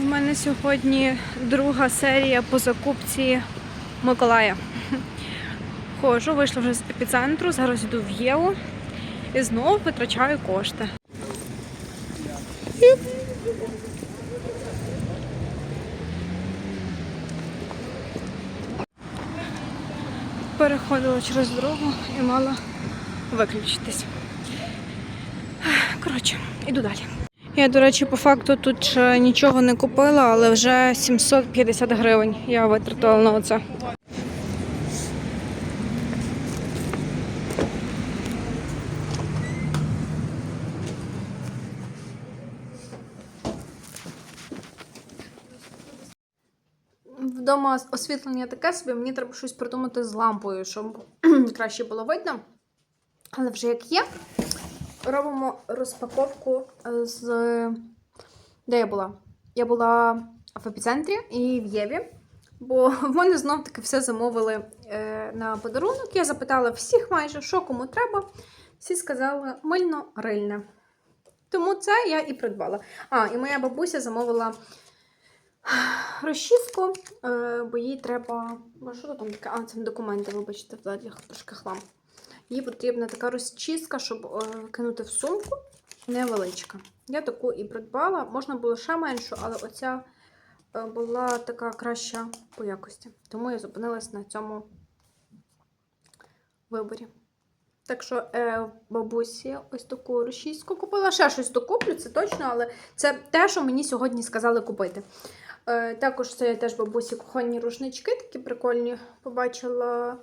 У мене сьогодні друга серія по закупці Миколая. Ходжу, вийшла вже з епіцентру, зараз йду в Єву і знову витрачаю кошти. Переходила через дорогу і мала виключитись. Коротше, іду далі. Я, до речі, по факту тут нічого не купила, але вже 750 гривень я витратила на оце. Вдома освітлення таке собі, мені треба щось придумати з лампою, щоб краще було видно. Але вже як є, робимо розпаковку е, з. Де я була? Я була в епіцентрі і в Єві. Бо в мене знов таки все замовили е, на подарунок. Я запитала всіх майже, що кому треба. Всі сказали мильно-рильне. Тому це я і придбала. А, і моя бабуся замовила розчіску, е, бо їй треба. Бо що там таке? А, це документи, вибачте, взагалі трошки хлам. Їй потрібна така розчіска, щоб е, кинути в сумку. Невеличка. Я таку і придбала. Можна було ще меншу, але оця е, була така краща по якості. Тому я зупинилась на цьому виборі. Так що е, бабусі ось таку розчіску купила. Ще щось докуплю, це точно, але це те, що мені сьогодні сказали купити. Е, також це я теж бабусі кухонні рушнички, такі прикольні. Побачила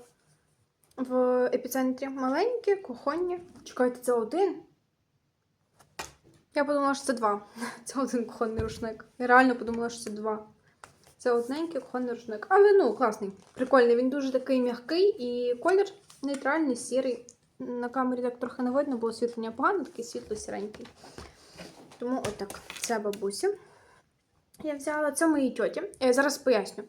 в епіцентрі маленькі, кухонні. Чекайте, це один. Я подумала, що це два. Це один кухонний рушник. Я реально подумала, що це два. Це одненький кухонний рушник. Але ну, класний, прикольний. Він дуже такий м'який і колір нейтральний, сірий. На камері так трохи не видно, бо освітлення погано, такий світло-сіренький. Тому отак. Це бабусі. Я взяла це моїй тьоті. Я зараз поясню.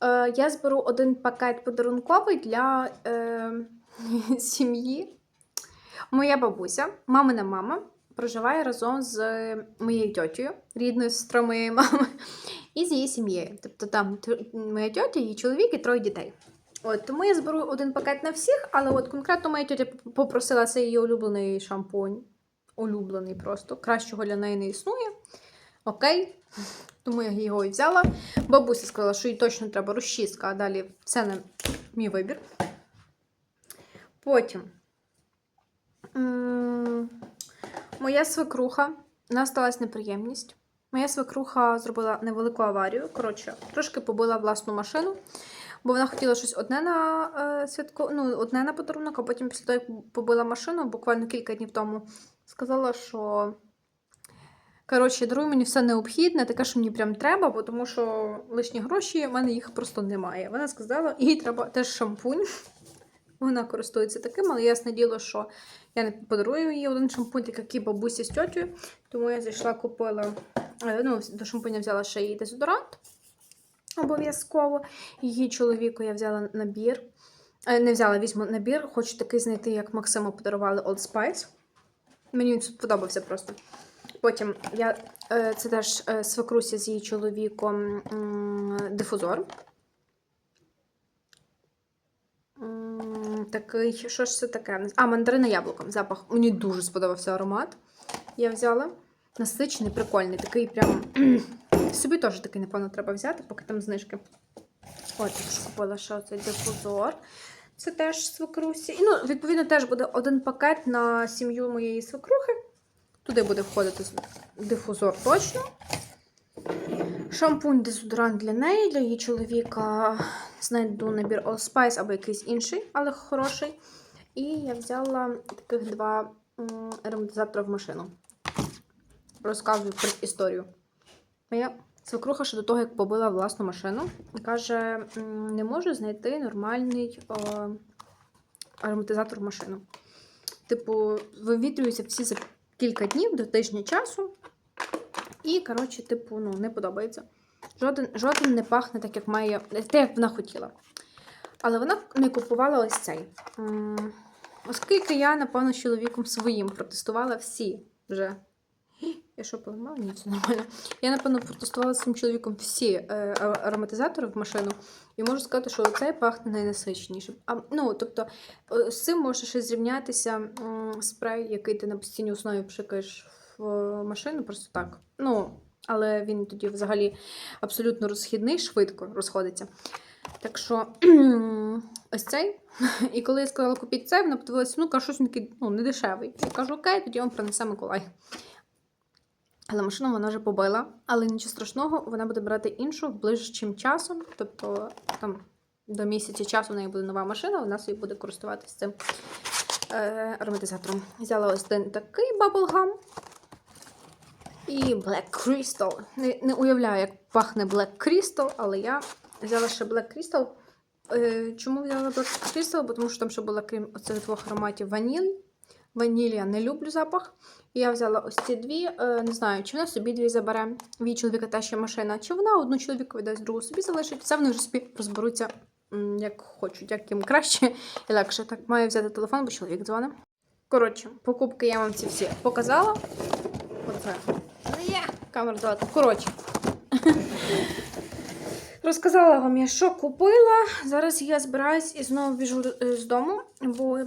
Е, я зберу один пакет подарунковий для е, сім'ї. Моя бабуся, мамина мама, проживає разом з моєю тьотею, рідною сестрою моєї мами, і з її сім'єю. Тобто там моя тьотя, її чоловік і троє дітей. От, тому я зберу один пакет на всіх, але от конкретно моя тьотя попросила це її улюблений шампунь. Улюблений просто. Кращого для неї не існує. Окей. Тому я його і взяла. Бабуся сказала, що їй точно треба розчіска, а далі це не мій вибір. Потім моя свекруха, нас сталася неприємність. Моя свекруха зробила невелику аварію. Коротше, трошки побила власну машину, бо вона хотіла щось одне на е, святко, ну, одне на подарунок, а потім після того, як побила машину, буквально кілька днів тому, сказала, що Коротше, даруй мені все необхідне, таке, що мені прям треба, бо тому що лишні гроші, в мене їх просто немає. Вона сказала, їй треба теж шампунь. Вона користується таким, але ясне діло, що я не подарую їй один шампунь, як і бабусі з тьотю. Тому я зайшла, купила, е, ну, до шампуня взяла ще їй дезодорант. Обов'язково. Її чоловіку я взяла набір. Е, Не взяла, візьму набір. Хочу такий знайти, як Максиму подарували Old Spice. Мені він сподобався просто. Потім я е, це теж е, свекруся з її чоловіком дифузор. Такий, що ж це таке? А, мандарина яблуком. Запах. Мені дуже сподобався аромат. Я взяла. Насичений, прикольний, такий прям. Собі теж такий, напевно, треба взяти, поки там знижки. От, також купила ще цей дифузор. Це теж свекрусі. І, ну, відповідно, теж буде один пакет на сім'ю моєї свекрухи. Туди буде входити дифузор точно. Шампунь, дезодорант для неї, для її чоловіка знайду набір All Spice або якийсь інший, але хороший. І я взяла таких два м, ароматизатори в машину. Розказую про історію. Моя свекруха ще до того, як побила власну машину, каже: не можу знайти нормальний о, ароматизатор в машину. Типу, вивітрюються всі кілька днів до тижня часу. І, коротше, типу, ну, не подобається. Жоден, жоден не пахне так, як має, те, як вона хотіла. Але вона не купувала ось цей. Оскільки я, напевно, з чоловіком своїм протестувала всі вже Я що поламала? Ні, все нормально. Я, напевно, протестувала з цим чоловіком всі е, ароматизатори в машину. І можу сказати, що цей пахне найнасиченішим. А, ну, тобто, е, з цим може ще зрівнятися м, спрей, який ти на постійній основі пшикаєш в е, машину, просто так. Ну, але він тоді взагалі абсолютно розхідний, швидко розходиться. Так що ось цей. І коли я сказала купіть цей, вона подивилася, ну, каже, щось він такий ну, не дешевий. Я кажу, окей, тоді вам принесе Миколай. Але машину вона вже побила, але нічого страшного, вона буде брати іншу ближчим часом. Тобто там до місяця часу в неї буде нова машина, вона собі буде користуватися цим е, ароматизатором. Взяла ось один такий баблгам. І Black Crystal. Не, не уявляю, як пахне Black Crystal, але я взяла ще Black Crystal. Е, чому взяла Black Crystal? Бо тому що там ще була, крім оцих двох ароматів, ваніль. Ваніль я не люблю запах. Я взяла ось ці дві. Е, не знаю, чи вона собі дві забере. В її чоловіка та ще машина, чи вона одну чоловіку віддасть, другу собі залишить. Це вони вже собі розберуться, як хочуть, як їм краще і легше. Так, маю взяти телефон, бо чоловік дзвонить. Коротше, покупки я вам ці всі показала. Оце. Є, камера далеко. Коротше. Розказала вам я, що купила. Зараз я збираюсь і знову біжу е, з дому, бо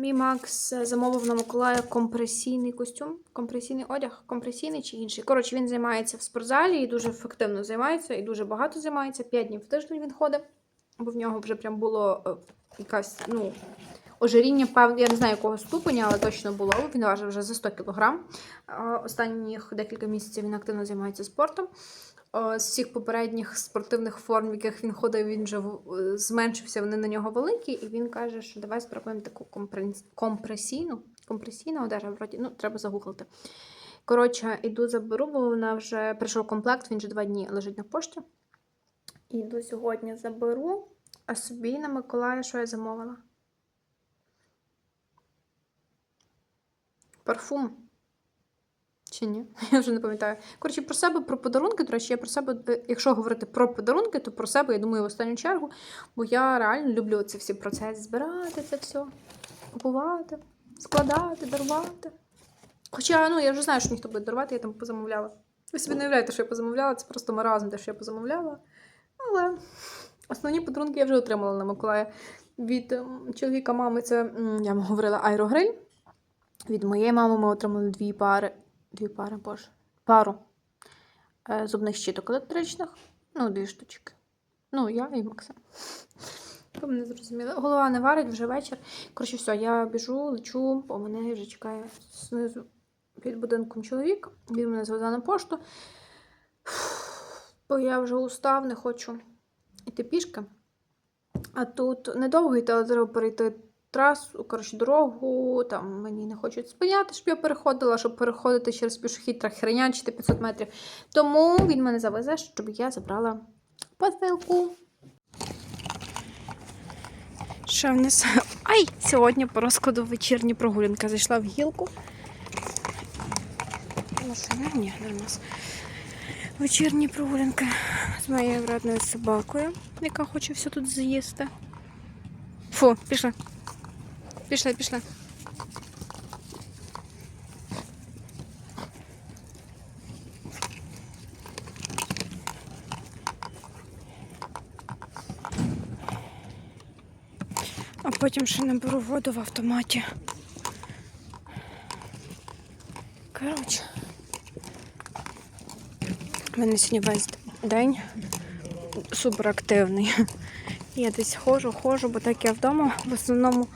мій Макс замовив на Миколая компресійний костюм, компресійний одяг, компресійний чи інший. Коротше, він займається в спортзалі і дуже ефективно займається, і дуже багато займається. П'ять днів в тиждень він ходить, бо в нього вже прям було е, якась, ну, ожиріння, певне, я не знаю якого ступеня, але точно було. Він важив вже за 100 кг. Останніх декілька місяців він активно займається спортом. Е, З всіх попередніх спортивних форм, в яких він ходив, він вже е, зменшився, вони на нього великі, і він каже, що давай спробуємо таку компресійну. Компресійна одежа, вроді, ну, треба загуглити. Коротше, іду заберу, бо вона вже прийшов комплект, він вже два дні лежить на пошті. Іду сьогодні заберу, а собі на Миколая, що я замовила? Парфум. Чи ні? Я вже не пам'ятаю. Коротше, про себе, про подарунки, до речі, я про себе, е, якщо говорити про подарунки, то про себе, я думаю, в останню чергу, бо я реально люблю ці всі процеси збирати це все, купувати, складати, дарувати. Хоча, ну, я вже знаю, що ніхто буде дарувати, я там позамовляла. Ви собі не уявляєте, що я позамовляла, це просто маразм, те, що я позамовляла. Але основні подарунки я вже отримала на Миколая. Від ем, чоловіка мами, це, я вам говорила, аерогриль. Від моєї мами ми отримали дві пари. Дві пари, боже. Пару е, зубних щіток електричних. Ну, дві штучки. Ну, я і Максим. Ви мене зрозуміли. Голова не варить вже вечір. Коротше, все, я біжу, лечу, бо мене вже чекає знизу під будинком чоловік. Він мене звезе на пошту. Бо я вже устав, не хочу йти пішки. А тут недовго йти, треба перейти трасу, коротше, дорогу. Там мені не хочуть спиняти, щоб я переходила, щоб переходити через пішохід хренячити 500 метрів. Тому він мене завезе, щоб я забрала посилку. Ще вниз. Ай! Сьогодні по розкладу вечірні прогулянка. Зайшла в гілку. Машина? Ні, нас. Вечірні прогулянки з моєю вредною собакою, яка хоче все тут з'їсти. Фу, пішла. Пішла, пішла. А потім ще наберу воду в автоматі. Коротше. У мене сьогодні весь день суперактивний. Я десь ходжу, ходжу, бо так я вдома в основному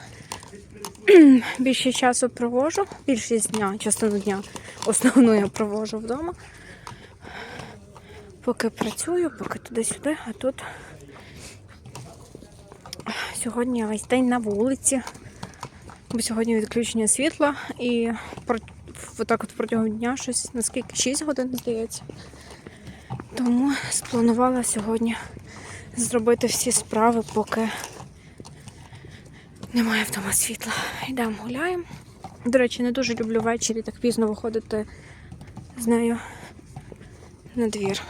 більше часу провожу, більшість дня, частину дня основну я провожу вдома. Поки працюю, поки туди-сюди, а тут сьогодні весь день на вулиці, бо сьогодні відключення світла і отак от протягом дня щось, наскільки 6 годин, здається. Тому спланувала сьогодні зробити всі справи, поки немає вдома світла. Йдемо гуляємо. До речі, не дуже люблю ввечері так пізно виходити з нею на двір.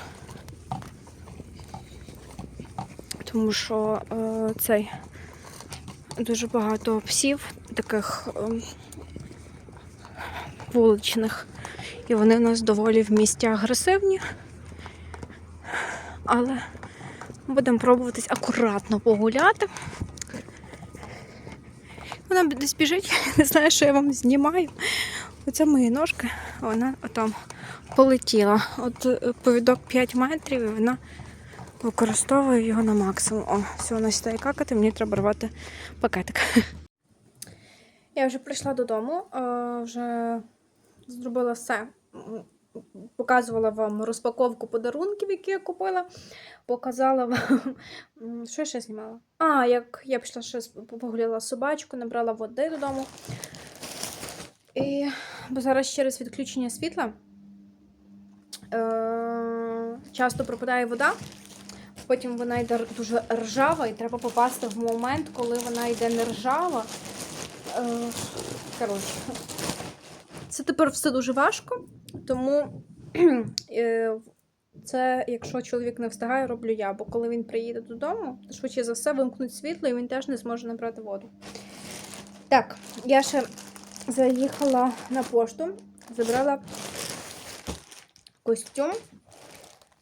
Тому що е, цей дуже багато псів, таких е, вуличних. І вони в нас доволі в місті агресивні. Але будемо пробуватись акуратно погуляти. Вона десь біжить, не знаю, що я вам знімаю. Оце мої ножки, вона там полетіла. От е, повідок 5 метрів і вона використовує його на максимум. О, все, вона сідає какати, мені треба рвати пакетик. Я вже прийшла додому, е, вже зробила все. Показувала вам розпаковку подарунків, які я купила. Показала вам. Що я ще знімала? А, як я пішла ще погуляла собачку, набрала води додому. І бо зараз через відключення світла е- часто пропадає вода. Потім вона йде дуже ржава, і треба попасти в момент, коли вона йде не ржава. Е, коротше, це тепер все дуже важко, тому е, це, якщо чоловік не встигає, роблю я. Бо коли він приїде додому, то швидше за все вимкнуть світло і він теж не зможе набрати воду. Так, я ще заїхала на пошту, забрала костюм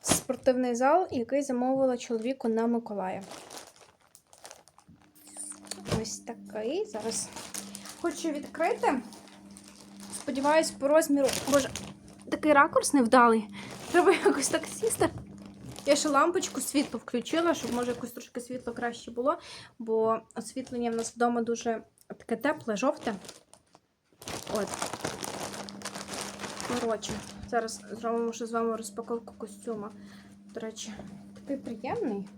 в спортивний зал, який замовила чоловіку на Миколая. Ось такий. Зараз хочу відкрити. Сподіваюсь, по розміру. Боже, такий ракурс невдалий. Треба якось так сісти. Я ще лампочку світло включила, щоб може якось трошки світло краще було, бо освітлення в нас вдома дуже таке тепле, жовте. От. Коротше, зараз зробимо ще з вами розпаковку костюма. До речі, такий приємний.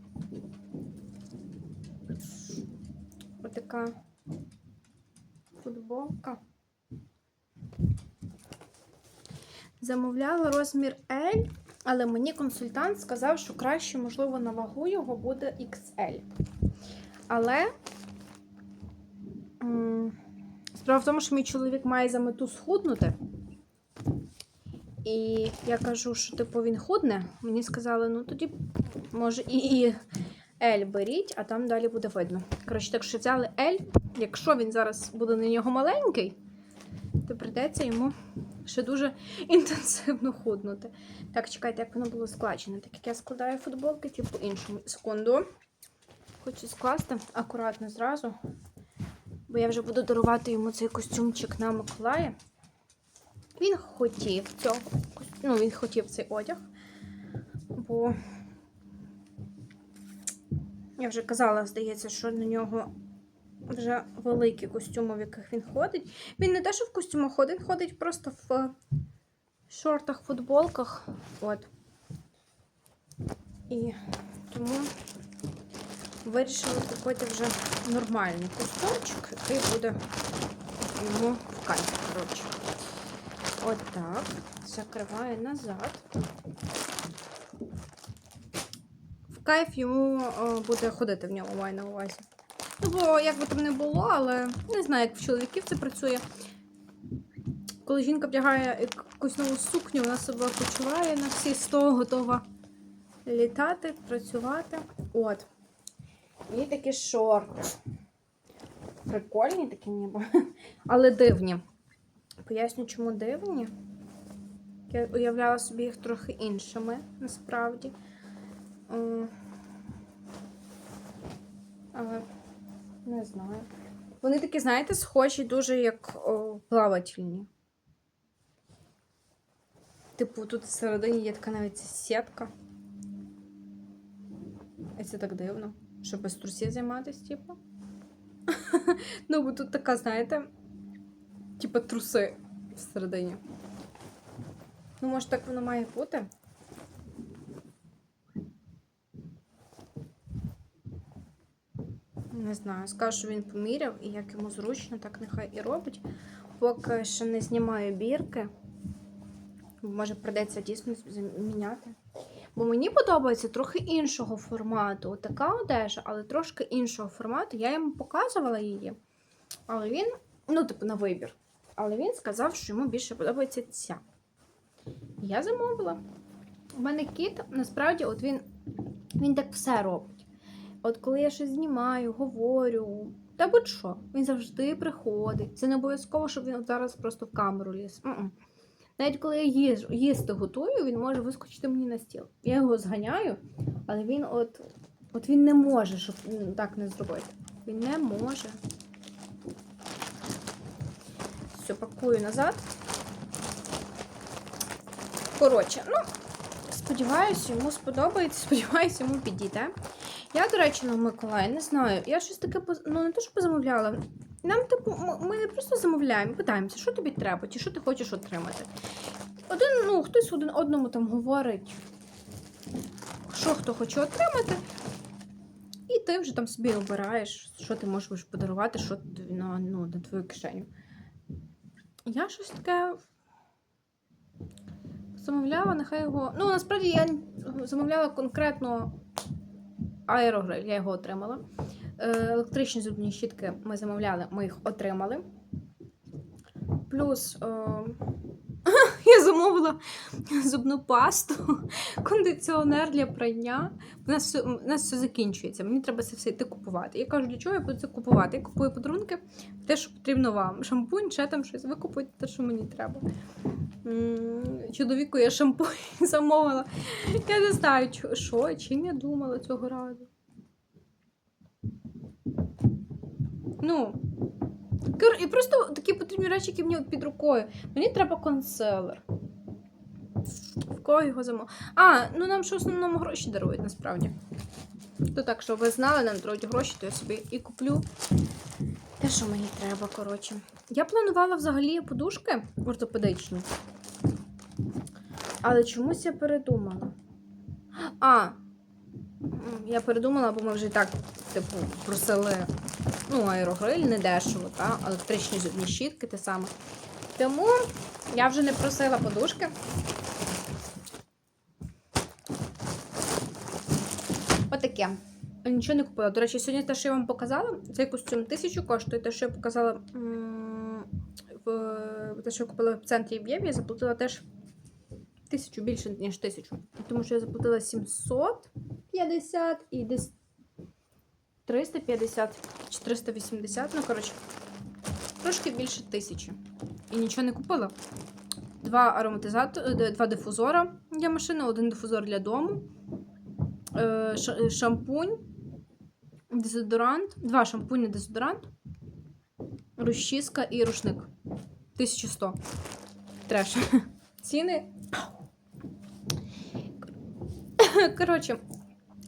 Отака футболка. Замовляла розмір L, але мені консультант сказав, що краще, можливо, на вагу його буде XL. Але справа в тому, що мій чоловік має за мету схуднути. І я кажу, що типу він худне. Мені сказали, ну тоді може і L беріть, а там далі буде видно. Коротше, так що взяли L. Якщо він зараз буде на нього маленький, то прийдеться йому ще дуже інтенсивно худнути. Так, чекайте, як воно було складено. Так як я складаю футболки, ті по-іншому. Секунду. Хочу скласти акуратно зразу. Бо я вже буду дарувати йому цей костюмчик на Миколая. Він хотів цього. Ну, він хотів цей одяг. Бо я вже казала, здається, що на нього вже великі костюми, в яких він ходить. Він не те, що в костюмах ходить, він ходить просто в шортах, футболках. От. І тому вирішила купити вже нормальний костюмчик, який буде йому в кайф, коротше. От так. Закриваю назад. В кайф йому е, буде ходити в ньому, маю на увазі. Ну, як би там не було, але не знаю, як в чоловіків це працює. Коли жінка вдягає якусь нову сукню, вона себе почуває на всі 100, готова літати, працювати. От. І такі шорти. Прикольні такі ніби, але дивні. Поясню, чому дивні. Я уявляла собі їх трохи іншими, насправді. Але не знаю. Вони такі, знаєте, схожі дуже як о, плавательні. Типу, тут всередині є така навіть сітка. І це так дивно. Щоб без трусів займатися, типу. ну, бо тут така, знаєте, типу труси всередині. Ну, може, так воно має бути. Не знаю, скажу, що він поміряв, і як йому зручно, так нехай і робить. Поки ще не знімаю бірки. Може, придеться дійсно міняти. Бо мені подобається трохи іншого формату. От Така одежа, але трошки іншого формату. Я йому показувала її. Але він, ну, типу, на вибір. Але він сказав, що йому більше подобається ця. Я замовила. У мене кіт, насправді, от він, він так все робить. От коли я щось знімаю, говорю, Та будь-що. Він завжди приходить. Це не обов'язково, щоб він зараз просто в камеру ліз. М-м. Навіть коли я їжу, їсти готую, він може вискочити мені на стіл. Я його зганяю, але він от, от він не може, щоб так не зробити. Він не може. Все, пакую назад. Коротше, ну, сподіваюся, йому сподобається, сподіваюся, йому підійде. Я, до речі, на Миколая не знаю. Я щось таке ну, не те, що позамовляла. Нам, типу, ми не просто замовляємо, питаємося, що тобі треба, чи що ти хочеш отримати. Один, ну, хтось один одному там говорить, що хто хоче отримати. І ти вже там собі обираєш, що ти можеш подарувати, що на, ну, на твою кишеню. Я щось таке замовляла, нехай його. Ну, насправді я замовляла конкретно аерогриль, я його отримала. Е, Електричні зубні щітки ми замовляли, ми їх отримали. Плюс е, я замовила зубну пасту, кондиціонер для прання. У нас, у нас все закінчується. Мені треба це все йти купувати. Я кажу, для чого я буду це купувати? Я купую подарунки, те, що потрібно вам. Шампунь, ще там щось. Ви купуєте те, що мені треба. Чоловіку я шампунь замовила. Я не знаю, що, чим я думала цього разу. Ну. І просто такі потрібні речі, які мені під рукою. Мені треба консилер. В кого його замов? А, ну нам ж в основному гроші дарують насправді. То так, що ви знали, нам дарують гроші, то я собі і куплю те, що мені треба, коротше. Я планувала взагалі подушки ортопедичні. Але чомусь я передумала. А, я передумала, бо ми вже і так, типу, просили ну, аерогриль не дешево, та? електричні зубні щітки те саме. Тому я вже не просила подушки. Отаке. Нічого не купила. До речі, сьогодні те, що я вам показала, цей костюм тисячу коштує. Те, що я показала в те, що я купила в центрі Б'єм, я заплатила теж тисячу більше, ніж тисячу. Тому що я заплатила 750 і десь 350 чи 380. Ну, коротше, трошки більше тисячі. І нічого не купила. Два ароматизатори, два дифузора для машини, один дифузор для дому, е, шампунь, дезодорант, два шампуні, дезодорант, розчіска і рушник. 1100. Треш. Ціни. Коротше,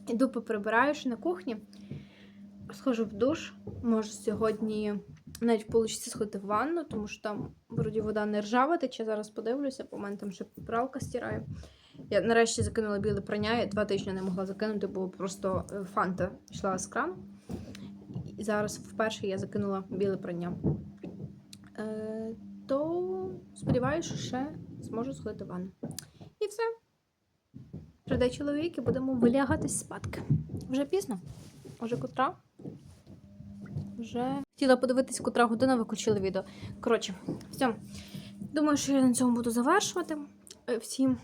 іду поприбираю на кухні. Схожу в душ. Може, сьогодні навіть вийде сходити в ванну, тому що там вроді вода не ржава тече. Зараз подивлюся, бо мене там ще пралка стирає. Я нарешті закинула біле прання, я два тижні не могла закинути, бо просто е, фанта йшла з крану. І зараз вперше я закинула біле прання. Е, то сподіваюся, що ще зможу сходити в ванну. І все. Прийде чоловік і будемо вилягатись спадки. Вже пізно? Вже котра? Вже хотіла подивитись, котра година виключили відео. Коротше, все. Думаю, що я на цьому буду завершувати. Е, Всім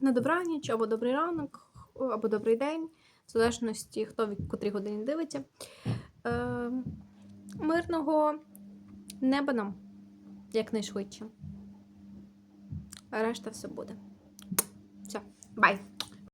на добраніч, або добрий ранок, або добрий день, в залежності, хто в котрій годині дивиться. Е, мирного неба нам якнайшвидше. Решта все буде. Все, бай!